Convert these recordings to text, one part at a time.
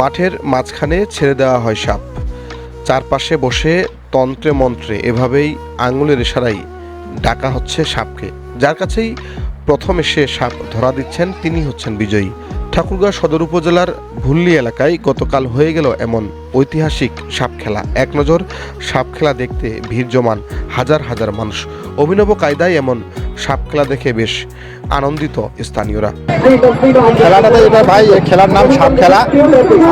মাঠের মাঝখানে ছেড়ে দেওয়া হয় সাপ। চারপাশে বসে তন্ত্রে মন্ত্রে এভাবেই আঙুলের ইশারাই ডাকা হচ্ছে সাপকে। যার কাছেই প্রথম এসে সাপ ধরা দিচ্ছেন, তিনি হচ্ছেন বিজয়ী। ঠাকুরগাঁও সদর উপজেলার ভুল্লি এলাকায় গতকাল হয়ে গেল এমন ঐতিহাসিক সাপ খেলা। এক নজর সাপ খেলা দেখতে ভিড় জমান হাজার হাজার মানুষ। অভিনব কায়দায় এমন সাপ খেলা দেখে বেশ আনন্দিত স্থানীয়রা। খেলাটা তো এটা ভাই খেলার নাম সাপ খেলা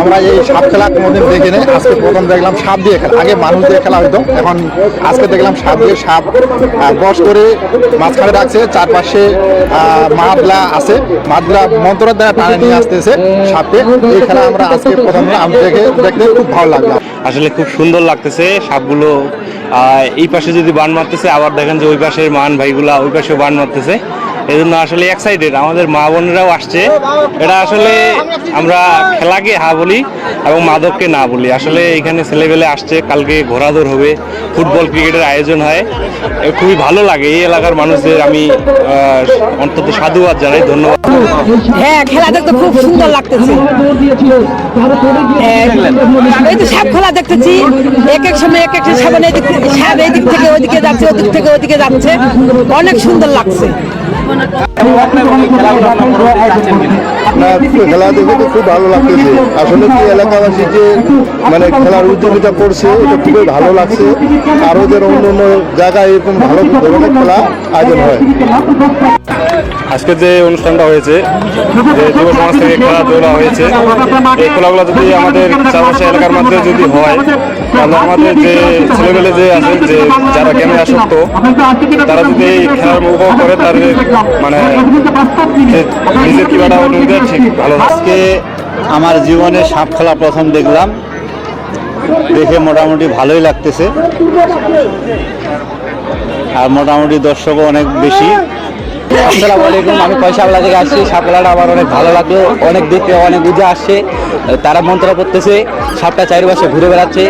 আমরা এই সাপ খেলা কোনোদিন দেখিনি। আজকে প্রথম দেখলাম সাপ দিয়ে খেলা। আগে মানুষ দিয়ে খেলা হইতো। এখন আজকে দেখলাম সাপ দিয়ে সাপ বস করে মাঝখানে রাখছে। চারপাশে মাদলা আছে। মাদলা মন্ত্রের দ্বারা টানে নিয়ে আসতেছে সাপকে। এই খেলা আমরা আজকে প্রথম আমি দেখে দেখতে খুব ভালো লাগল। আসলে খুব সুন্দর লাগতেছে সাপগুলো। আহ, এই পাশে যদি বান মারতেছে আবার দেখেন যে ওই পাশের মান ভাইগুলা ওই পাশে বান মারতেছে এই জন্য আসলে এক্সাইটেড আমাদের মা বোনেরাও আসছে। এটা আসলে আমরা খেলাকে হা বলি এবং মাদককে না বলি। আসলে এখানে ছেলেবেলে আসছে কালকে ঘোরাদৌড় হবে ফুটবল ক্রিকেটের আয়োজন হয়। খুবই ভালো লাগে। এই এলাকার মানুষদের আমি অন্তত সাধুবাদ জানাই ধন্যবাদ। হ্যাঁ খেলা দেখতে খুব সুন্দর লাগতেছে। হ্যাঁ, এই তো সাপ খেলা দেখতেছি এক এক সময় এক একটা সাবান এদিক সাপ এদিক থেকে ওদিকে যাচ্ছে ওদিক থেকে ওদিকে যাচ্ছে। অনেক সুন্দর লাগছে। আপনার খেলা দেখে তো খুব ভালো লাগতেছে। আসলে কি এলাকাবাসী যে মানে খেলার উদ্যোগিতা করছে, এটা খুবই ভালো লাগছে। আরও যেন অন্য অন্য জায়গায় এরকম ভালো ধরনের খেলা আয়োজন হয়। আজকে যে অনুষ্ঠানটা হয়েছে, যে যুব সমাজ থেকে খেলাধুলা হয়েছে, এই খেলাগুলো যদি আমাদের চারপাশে এলাকার মধ্যে যদি হয় আমাদের যে ছেলেমেলে যে আছে যে যারা গেমে আসক্ত, তারা যদি এই খেলার উপভোগ করে, তার মানে নিজের কিবাটা অনুভূতি ঠিক ভালো আজকে আমার জীবনে সাপ খেলা প্রথম দেখলাম। দেখে মোটামুটি ভালোই লাগতেছে। আর মোটামুটি দর্শকও অনেক বেশি। আসসালামু আলাইকুম, আমি পয়সাওয়ালা থেকে আসছি। সাপ খেলাটা আমার অনেক ভালো লাগল, অনেক থেকে অনেক বুঝে আসছে। তারা মন্ত্র করতেছে সাপটা চারিপাশে ঘুরে বেড়াচ্ছে।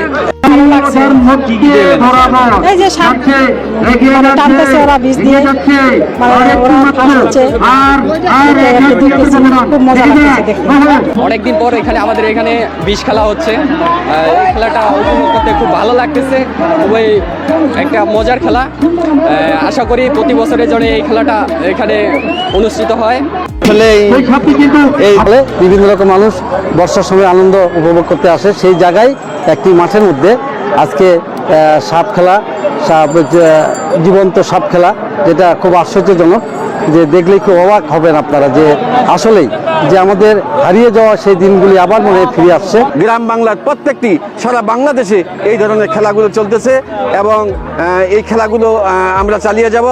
এই যে মানে টানতেছে ওরা বিষ দিয়ে মানে ওরা ফাঁসাচ্ছে খুব মজা লাগতেছে দেখতে। অনেকদিন পর এখানে আমাদের এখানে বিষ খেলা হচ্ছে। খেলাটা উপভোগ করতে খুব ভালো লাগতেছে। খুবই একটা মজার খেলা। আশা করি প্রতি বছরের জন্য এই খেলাটা এখানে অনুষ্ঠিত হয়। আসলে এই বিভিন্ন রকম মানুষ বর্ষার সময় আনন্দ উপভোগ করতে আসে। সেই জায়গায় একটি মাঠের মধ্যে আজকে সাপ খেলা, সাপ জীবন্ত সাপ খেলা, যেটা খুব আশ্চর্যজনক, যে দেখলেই খুব অবাক হবেন আপনারা যে আসলেই যে আমাদের হারিয়ে যাওয়া সেই দিনগুলি আবার মনে ফিরে আসছে। গ্রাম বাংলার প্রত্যেকটি, সারা বাংলাদেশে এই ধরনের খেলাগুলো চলতেছে এবং এই খেলাগুলো আমরা চালিয়ে যাব।